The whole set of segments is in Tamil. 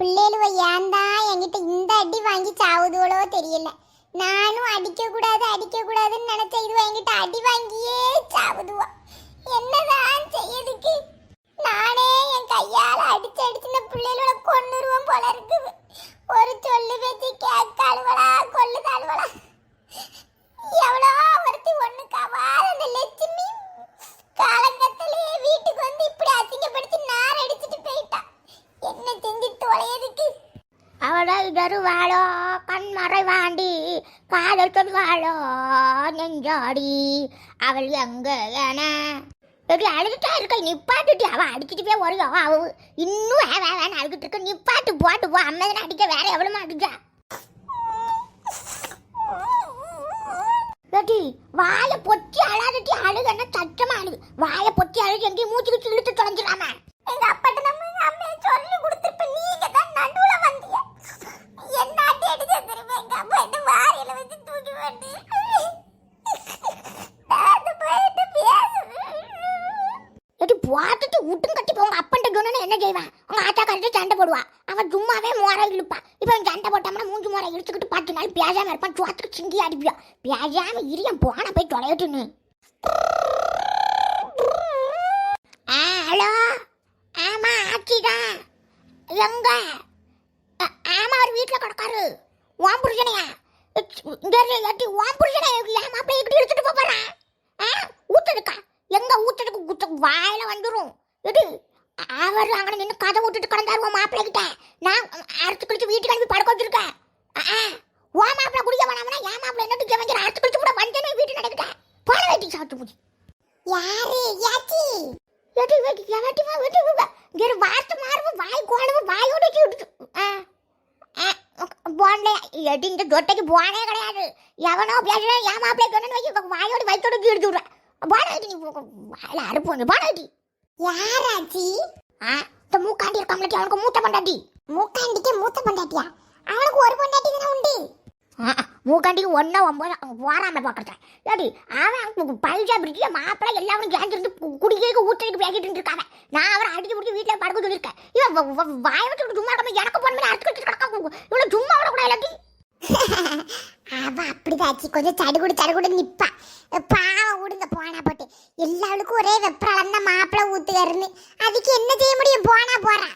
பிள்ளைகளுவ ஏன் தான் என்கிட்ட இந்த அடி வாங்கி சாவுதுவளோ தெரியல. நானும் அடிக்க கூடாது அடிக்க கூடாதுன்னு நினைச்ச இதுவ என்கிட்ட அடி வாங்கியே சாவுதுவா. என்னதான் செய்யறதுக்கு? நானே என் கையால் அடிச்சு அடிச்சு இந்த பிள்ளைகளோட கொண்டுருவோம் போல இருக்குது ஒரு சொல்லு பேச்சு கேட்காளுவளா கொள்ளுதாளுவளா எவ்வளோ ஒருத்தி ஒண்ணுக்காவாத அந்த லட்சுமி காலங்கத்திலே வீட்டுக்கு வந்து இப்படி அசிங்கப்படுத்தி நார் அடிச்சிட்டு போயிட்டா என்ன செஞ்சு தொலையதுக்கு அவளை தருவாளோ கண்மறை வாண்டி காதல் சொல்வாளோ நெஞ்சாடி அவள் எங்க என. எப்படி அழுதுட்டா இருக்க? நிப்பாட்டுட்டி அவ அடிச்சுட்டு போய் ஒரு அவ இன்னும் வே வே இருக்க. நிப்பாட்டு போட்டு போ அம்மதனை அடிக்க வேற எவ்வளவு அடிச்சா ஏடி வாயை பொத்தி அழாதட்டி அழுகன்னா சச்சமா அழுது. வாயை பொத்தி அழுது எங்கேயும் மூச்சு கிச்சு இழுத்து எங்க அப்பாட்ட நம்ம எங்க அம்மையை சொல்லி கொடுத்துருப்ப நீங்க தான் நடுவுல வந்தீங்க என்ன அடி அடிச்சு தெரியுமா எங்க அப்பா என்ன வாரியில வச்சு தூக்கி போட்டு நான் போயிட்டு பேசு எடி பார்த்துட்டு விட்டும் கட்டி போங்க அப்பன்ட்ட சொன்னா என்ன செய்வான் உங்க ஆத்தா சண்டை போடுவா. அவன் சும்மாவே மோரை இழுப்பா. இப்போ சண்டை போட்டாமனா மூஞ்சி மோரை இழுத்துக்கிட்டு பத்து நாள் பேசாம இருப்பான். சுவாத்துக்கு சிங்கி அடிப்பான் பேசாம இரியம் போன போய் தொலையட்டுன்னு. ஆ ஹலோ? ஆமா ஆச்சிதான் எங்க? ஆமா அவர் வீட்டில் கிடக்காரு. ஓம் புருஷனையா? இங்க எட்டி ஓம் புருஷனை ஏன் மாப்பிள்ளை இப்படி எடுத்துட்டு போறான் ஆ ஊத்துடுக்கா. எங்க ஊத்துறதுக்கு குத்த வாயில வந்துடும் எடு அவர் அங்கே நின்று கதை விட்டுட்டு கிடந்தாரு உன் மாப்பிள்ளை கிட்ட நான் அரைச்சு குளிச்சு வீட்டுக்கு அனுப்பி படுக்க வச்சிருக்கேன். ஆ, உன் மாப்பிள்ளை குடிக்க வேணாம்னா என் மாப்பிள்ளை என்னட்டு கேவஞ்சர் அரைச்சு குளிச்சு கூட வந்தனே வீட்டு நடக்கிட்டேன் போன வேட்டி சாப்பிட்டு போச்சு. யாரு? யாச்சி? எட்டி வெட்டி எவட்டி வெட்டி வா. இங்க ஒரு வார்த்தை மாறுவு வாய் கோலவு வாயோட விட்டு போனே எடி இந்த தொட்டைக்கு போனே கிடையாது. எவனோ பேசுறேன் என் மாப்பிள்ளை சொன்னு வைக்க வாயோட வயிற்றோட எடுத்து விடுறேன் போன வெட்டி நீ வாயில் அறுப்போம் போன வெட்டி. யாராச்சி ஆ இந்த மூக்காண்டி இருக்காமலட்டி அவனுக்கு மூத்த பண்டாட்டி. மூக்காண்டிக்கு மூத்த பண்டாட்டியா? அவனுக்கு ஒரு பண்டாட்டி தானே உண்டு. மூக்காண்டிக்கு ஒன்றா ஒம்பது போராம பார்க்குறேன் ஏடி அவன் பைசா பிடிச்சி மாப்பிள்ளை எல்லாரும் சேர்ந்துருந்து குடிக்க ஊற்றதுக்கு பேசிட்டு இருக்காங்க நான் அவரை அடிச்சு பிடிச்சி வீட்டில் படுக்க சொல்லியிருக்கேன். இவன் வாய வச்சு சும்மா இருக்காம எனக்கு போன மாதிரி அடிச்சு கிடக்க? இவ்வளோ சும்மா விடக்கூடாது இல்லாட்டி அவ அப்படிதாச்சி கொஞ்சம் தடுகுடு தடுகுடு நிப்பா பாவம் விடுங்க போனா போட்டு எல்லாருக்கும் ஒரே வெப்பராளம் தான் ஊத்துக்காருன்னு அதுக்கு என்ன செய்ய முடியும்? போனா போறா.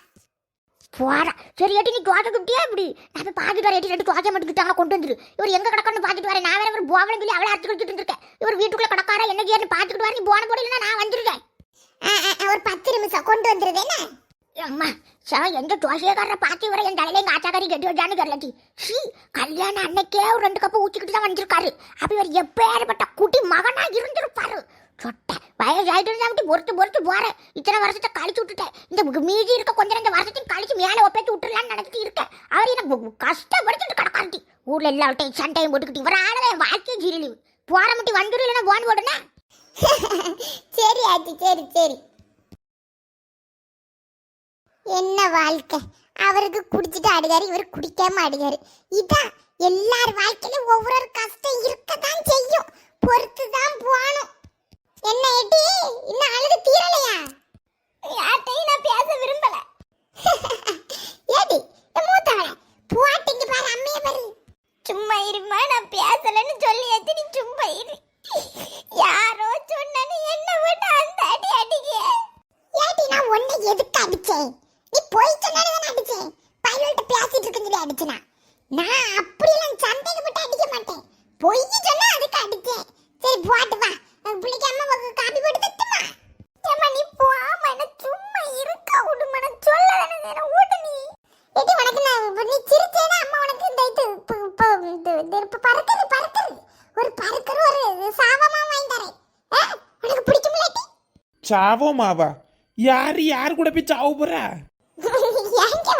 போறா சரி ஏட்டி நீ தோசை குட்டியா இப்படி? நான் போய் பார்த்துட்டு வரேன் ரெண்டு தோசை மட்டும் கொண்டு வந்துரு. இவர் எங்க கிடக்கன்னு பார்த்துட்டு வரேன் நான் வேற ஒரு சொல்லி அவளை அடிச்சு கொடுத்துட்டு இருக்கேன் இவர் வீட்டுக்குள்ள கிடக்காரா என்ன செய்யணும் பார்த்துட்டு வரேன் நீ போன போடல நான் வந்துருக்கேன். ஒரு பத்து நிமிஷம். கொண்டு வந்துருது என்ன? அம்மா சவ எந்த தோசையக்காரரை பார்த்து வர என் தலையில எங்க ஆச்சாக்காரி கட்டி வச்சான்னு தெரியலட்டி ஷீ கல்யாணம் அன்னைக்கே ஒரு ரெண்டு கப்பு ஊற்றிக்கிட்டு தான் வந்திருக்காரு. அப்ப இவர் எப்பேற்பட்ட குட்டி மகனா இருந்திருப்பாரு. சொட்டை வயசு ஆயிட்டு பொறுத்து பொறுத்து போறேன். இத்தனை வருஷத்தை கழிச்சு விட்டுட்டேன். இந்த மீதி இருக்க கொஞ்சம் ரெண்டு வருஷத்தையும் கழிச்சு மேலே ஒப்பேத்தி விட்டுறலாம்னு நினைச்சிட்டு இருக்கேன். அவர் எனக்கு கஷ்டப்படுத்திட்டு கடக்காட்டி ஊர்ல எல்லாவட்டையும் சண்டையும் போட்டுக்கிட்டு இவர ஆளவே என் வாழ்க்கையும் ஜீரலி போற முட்டி வந்துடும் இல்லைன்னா போன் போடுனா? சரி ஆச்சு சரி சரி. என்ன வாழ்க்கை? அவருக்கு குடிச்சிட்டு ஆடுகாரு இவர் குடிக்காம ஆடுகாரு இதான் எல்லார் வாழ்க்கையிலும் ஒவ்வொரு கஷ்டம் இருக்கத்தான் செய்யும். பொறுத்து தான் போகணும் என்ன எட்டி இன்னும் அழுது தீரலையா யார்ட்டையும் நான் பேச விரும்பல ஏடி என் மூத்தவள போட்டிங்க பாரு அம்மைய பாரு சும்மா இருமா நான் பேசலன்னு சொல்லி நீ சும்மா இரு யாரோ சொன்னனு என்ன விட்டு அந்த அடி அடிக்க ஏடி நான் உன்னை எதுக்கு அடிச்சேன் நீ போய் சொன்னானே நான் அடிச்சேன். பையன்கிட்ட பேசிட்டு இருக்குன்னு அடிச்சனா? நான் அப்படியெல்லாம் சந்தேகப்பட்டு அடிக்க மாட்டேன். பொய் சொன்னா அதுக்கு அடிச்சேன். சரி போட்டு வா. உன் பிள்ளைக்கு அம்மா உனக்கு காப்பி போட்டு தட்டுமா? ஏம்மா நீ போகாம என்ன சும்மா இருக்க? விடுமா நான் சொல்ல தானே ஊட்டு நீ. ஏடி உனக்கு நான் நீ சிரிச்சேனா அம்மா உனக்கு இந்த இது இப்ப பறக்குது பறக்குது. ஒரு பறக்குற ஒரு சாவமா வாங்கி தரேன். ஆ? உனக்கு சாவோ மாவா? யார் யார் கூட போய் சாவ போறா?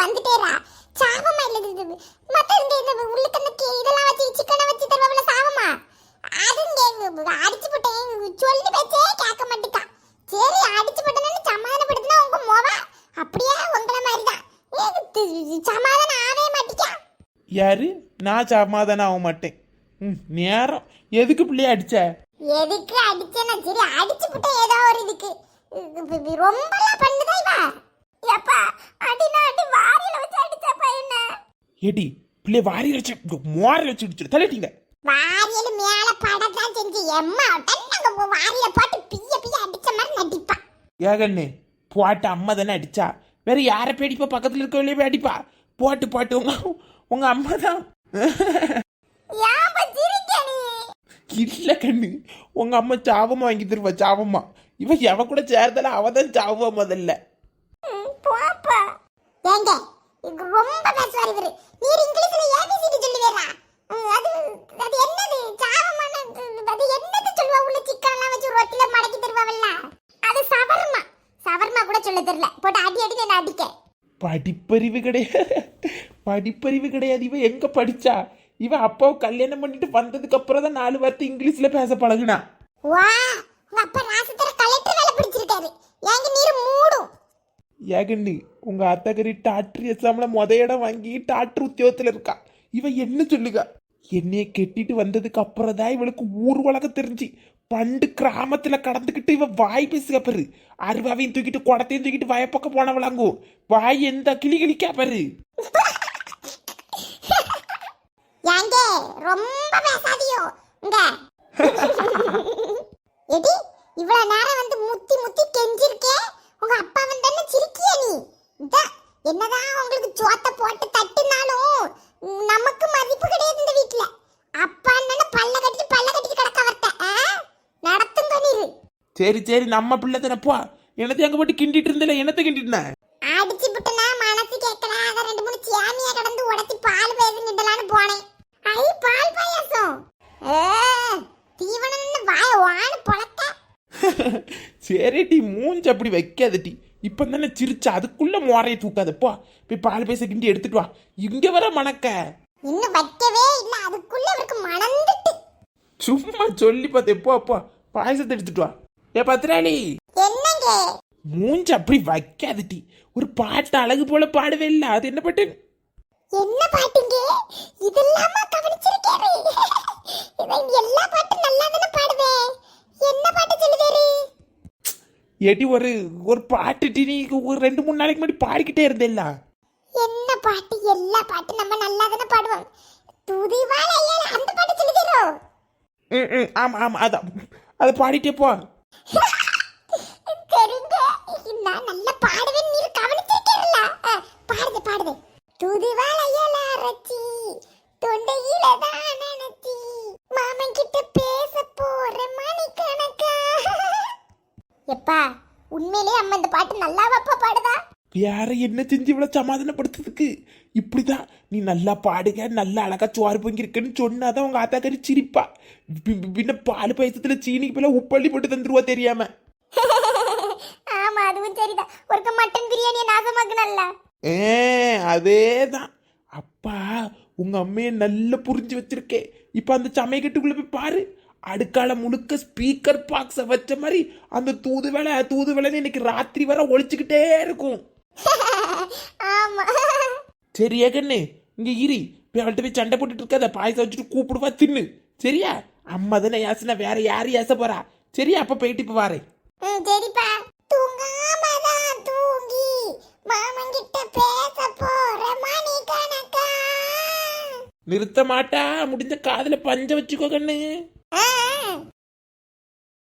வந்துட்டேரா சாவமா இல்ல இது மத்த இந்த இந்த உள்ளுக்கு அந்த இதெல்லாம் வச்சு சிக்கனை வச்சு தருவாங்கல சாவமா அது இங்க அடிச்சு போட்டேன் சொல்லி பேச்சே கேட்க மாட்டேக்கா சரி அடிச்சு போட்டேன்னு சமாதானப்படுத்தினா உங்க மோவா அப்படியே உங்கள மாதிரி தான் சமாதானம் ஆவே மாட்டிக்கா யாரு? நான் சமாதானம் ஆக மாட்டேன். ம் நேரம். எதுக்கு பிள்ளைய அடிச்ச? எதுக்கு அடிச்சேன்னா? சரி அடிச்சு போட்டேன் ஏதோ ஒரு இதுக்கு. ரொம்பலாம் பண்ணுதா இவ? எப்பா அடி நான் அடி வாரியில வச்சு அடிச்சப்ப ஏடி பிள்ளை வாரி வச்சு மோரில் வச்சு இடிச்சிடு தள்ளிட்டீங்க வாரியல் மேல படத்தான் செஞ்சு எம்மா நாங்க வாரியில போட்டு பிய பிய அடிச்ச மாதிரி நடிப்பா. ஏகண்ணே போட்டு அம்மா தானே அடிச்சா? வேற யாரை பேடிப்பா? பக்கத்துல இருக்கவங்களே பேடிப்பா? போட்டு போட்டு உங்க உங்க அம்மா தான். இல்ல கண்ணு உங்க அம்மா சாபமா வாங்கி தருவா சாபமா. இவ எவ கூட சேர்ந்தால அவ தான் முதல்ல. ஏங்க இது ரொம்ப பேசுவார் இவரு. நீர் இங்கிலீஷ்ல ஏபிசிடி சொல்லுவேரா? அது அது என்னது? சாவமான அது என்னது சொல்லுவா? உள்ள சிக்கன்லாம் வச்சு ரொட்டில மடக்கி தருவாவல்ல? அது சவர்மா. சவர்மா கூட சொல்ல தெரியல. போட்டு அடி அடி என்ன அடிக்க? படிப்பறிவு கிடையாது. படிப்பறிவு கிடையாது. இவ எங்க படிச்சா? இவ அப்பாவை கல்யாணம் பண்ணிட்டு வந்ததுக்கு அப்புறம் தான் நாலு வார்த்தை இங்கிலீஷ்ல பேச பழகுனா. வா உங்க அப்பா ராசத்தர கலெக்டர் வேலை பிடிச்சிருக்காரு. ஏங்க நீர் மூடும். ஏகண்ணு உங்க அத்தகரி டாக்டர் எக்ஸாம்ல முத இடம் வாங்கி டாக்டர் உத்தியோகத்துல இருக்கா? இவ என்ன சொல்லுக? என்னைய கெட்டிட்டு வந்ததுக்கு அப்புறம் தான் இவளுக்கு ஊர் உலகம் தெரிஞ்சு. பண்டு கிராமத்துல கடந்துக்கிட்டு இவ வாய் பேசுக பாரு. அருவாவையும் தூக்கிட்டு குடத்தையும் தூக்கிட்டு வயப்பக்கம் போனவளாங்கும் வாய் எந்த கிளி கிளிக்கா பாரு. ரொம்ப பேசாதியோ? இங்க. எடி இவ்வளவு நேரம் வந்து முத்தி முத்தி கெஞ்சிருக்கே. உங்க அப்பா சிரிக்கிய நீ? என்னதான் உங்களுக்கு சோத்த போட்டு தட்டுனாலும் நமக்கு மதிப்பு கிடையாது இந்த வீட்ல. அப்பா என்னன்னு பல்ல கட்டிட்டு பல்ல கட்டிட்டு கிடக்க வரட்ட நடத்துங்க நீரு சரி சரி நம்ம பிள்ளை தானே போ. என்னத்தை அங்க போட்டு கிண்டிட்டு இருந்தல என்னத்தை கிண்டிட்டு அடிச்சு விட்டுனா மனசு கேட்கல அத ரெண்டு மூணு சேமியா கடந்து உடைச்சி பால் பேசுங்கிட்டலான்னு போனேன். ஐ பால் பாயாசம். ஏ தீவனம்னு வாய வான்னு பொளக்க சரி டி மூஞ்சி அப்படி வைக்காத டி இப்போ தானே சிரிச்சா? அதுக்குள்ள மோரையை தூக்காத. போ. போய் பால் பேச கிண்டி எடுத்துட்டு வா. இங்க வர மணக்க. இன்னும் வைக்கவே இல்ல. அதுக்குள்ள அவருக்கு மணந்துட்டு. சும்மா சொல்லி பார்த்தேன் போ போ. பாயசத்தை எடுத்துட்டு வா. ஏ பத்திராளி என்னங்க? மூஞ்சி அப்படி வைக்காத டி ஒரு பாட்டு அழகு போல பாடவே இல்லை. அது என்ன பாட்டு? என்ன பாட்டுங்க? இதெல்லாமா கவனிச்சிருக்கேரு இவன் எல்லா பாட்டும் நல்லா தானே பாடுவேன். என்ன பாட்டு சொல்லுவேரு ஏடி ஒரு ஒரு பாட்டு நீ ஒரு ரெண்டு மூணு நாளைக்கு முன்னாடி பாடிக்கிட்டே இருந்தேல்ல? என்ன பாட்டு? எல்லா பாட்டும் நம்ம நல்லா தானே பாடுவோம். துதிவால ஐயா அந்த பாட்டு சொல்லுதேரோ ம் ம் ஆமாம் ஆமாம் அதான். அதை பாடிட்டே போ. தெரிங்க நான் நல்லா பாடுவேன் நீ கவனிச்சிருக்கீங்களா? பாடுது பாடுது. துதிவால ஐயா ரச்சி தொண்டையில தான் எப்பா உண்மையிலேயே அம்மா இந்த பாட்டு நல்லாவாப்பா பாடுதா? வேற என்ன செஞ்சு இவ்வளவு சமாதானப்படுத்துறதுக்கு? இப்படிதான். நீ நல்லா பாடுக நல்லா அழகா சோறு பொங்கிருக்குன்னு சொன்னாதான் உங்க ஆத்தாக்கறி சிரிப்பா. பின்ன பால் பாயசத்துல சீனிக்கு போல உப்பள்ளி போட்டு தந்துருவா தெரியாம. ஆமா அதுவும் சரிதான். ஒருக்க மட்டன் பிரியாணியை நாசமாக்குனல்ல ஏ அதேதான். அப்பா உங்க அம்மைய நல்லா புரிஞ்சு வச்சிருக்கே. இப்ப அந்த சமையக்கட்டுக்குள்ள போய் பாரு. அடுக்கால முழுக்க ஸ்பீக்கர் பாக்ஸ வச்ச மாதிரி அந்த தூது வேலை தூது வேலைன்னு இன்னைக்கு ராத்திரி வர ஒழிச்சுக்கிட்டே இருக்கும். ஆமா. சரி ஏகண்ணே இங்க இரி. போய் அவள்கிட்ட போய் சண்டை போட்டுட்டு இருக்காத. பாயசம் வச்சுட்டு கூப்பிடுவா தின்னு. சரியா? அம்மா தானே யாசினா வேற யாரு ஏச போறா? சரியா? அப்ப போயிட்டு இப்ப வாரேன் ம், சரிப்பா. தூங்காம தான் தூங்கி. மாமன் கிட்ட பேச போற மணி கணக்கா? நிறுத்த மாட்டா. முடிஞ்ச காதுல பஞ்ச வச்சுக்கோ கண்ணு. Ah!